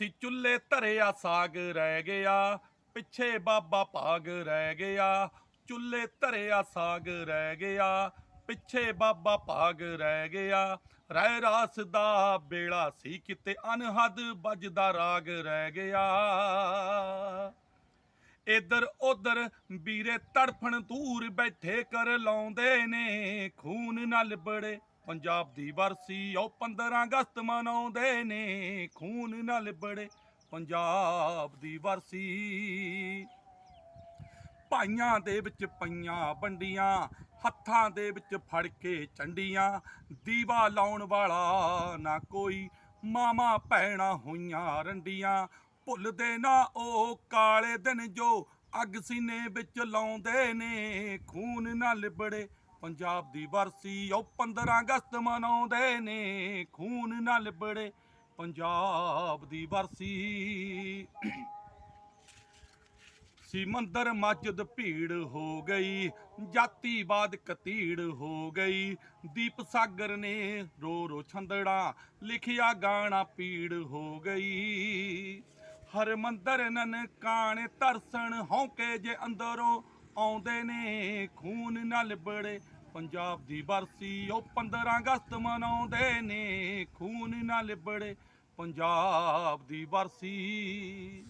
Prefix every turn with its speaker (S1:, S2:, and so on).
S1: ਸੀ ਚੁੱਲ੍ਹੇ ਧਰਿਆ ਸਾਗ ਰਹਿ ਗਿਆ, ਪਿੱਛੇ ਬਾਬਾ ਭਾਗ ਰਹਿ ਗਿਆ। ਚੁੱਲ੍ਹੇ ਧਰਿਆ ਸਾਗ ਰਹਿ ਗਿਆ, ਪਿੱਛੇ ਬਾਬਾ ਭਾਗ ਰਹਿ ਗਿਆ। ਰਹਿ ਰਾਸ ਦਾ ਬੇੜਾ ਸੀ ਕਿਤੇ ਅਨਹਦ ਵੱਜਦਾ ਰਾਗ ਰਹਿ ਗਿਆ। ਇਧਰ ਉਧਰ ਵੀਰੇ ਤੜਫਣ ਦੂਰ ਬੈਠੇ ਕਰ ਲਾਉਂਦੇ ਨੇ, ਖੂਨ ਨਾਲ ਬੜੇ ਪੰਜਾਬ ਦੀ ਵਰਸੀ ਉਹ 15 ਅਗਸਤ ਮਨਾਉਂਦੇ ਨੇ, ਖੂਨ ਨਾਲ ਬੜੇ ਪੰਜਾਬ ਦੀ ਵਰਸੀ। ਭਾਈਆਂ ਦੇ ਵਿੱਚ ਪਈਆਂ ਵੰਡੀਆਂ, ਹੱਥਾਂ ਦੇ ਵਿੱਚ ਫੜ ਕੇ ਚੰਡੀਆਂ, ਦੀਵਾ ਲਾਉਣ ਵਾਲਾ ਨਾ ਕੋਈ ਮਾਮਾ ਭੈਣਾ ਹੋਈਆਂ ਰੰਡੀਆਂ। ਭੁੱਲਦੇ ਨਾ ਉਹ ਕਾਲੇ ਦਿਨ ਜੋ ਅੱਗ ਸੀਨੇ ਵਿੱਚ ਲਾਉਂਦੇ ਨੇ, ਖੂਨ ਨਾਲ ਲਿਬੜੇ ਪੰਜਾਬ ਦੀ ਵਰਸੀ ਉਹ 15 ਅਗਸਤ ਮਨਾਉਂਦੇ ਨੇ, ਖੂਨ ਨਾਲ ਲਿਬੜੇ ਪੰਜਾਬ ਦੀ ਵਰਸੀ। ਸੀ ਮੰਦਰ ਮਸਜਿਦ ਭੀੜ ਹੋ ਗਈ, ਜਾਤੀਵਾਦ ਕਤੀੜ ਹੋ ਗਈ। ਦੀਪ ਸਾਗਰ ਨੇ ਰੋ ਰੋ ਛੰਦੜਾ ਲਿਖਿਆ ਗਾਣਾ ਪੀੜ ਹੋ ਗਈ। ਹਰ ਮੰਦਰ ਨਨਕਾਣੇ ਤਰਸਣ ਹੌਕੇ ਜੇ ਅੰਦਰੋਂ ਆਉਂਦੇ ਨੇ ਖੂਨ ਨਾਲ ਲਿਬੜੇ ਪੰਜਾਬ ਦੀ ਬਰਸੀ ਉਹ 15 ਅਗਸਤ ਮਨਾਉਂਦੇ ਨੇ, ਖੂਨ ਨਾਲ ਲਿਬੜੇ ਪੰਜਾਬ ਦੀ ਬਰਸੀ।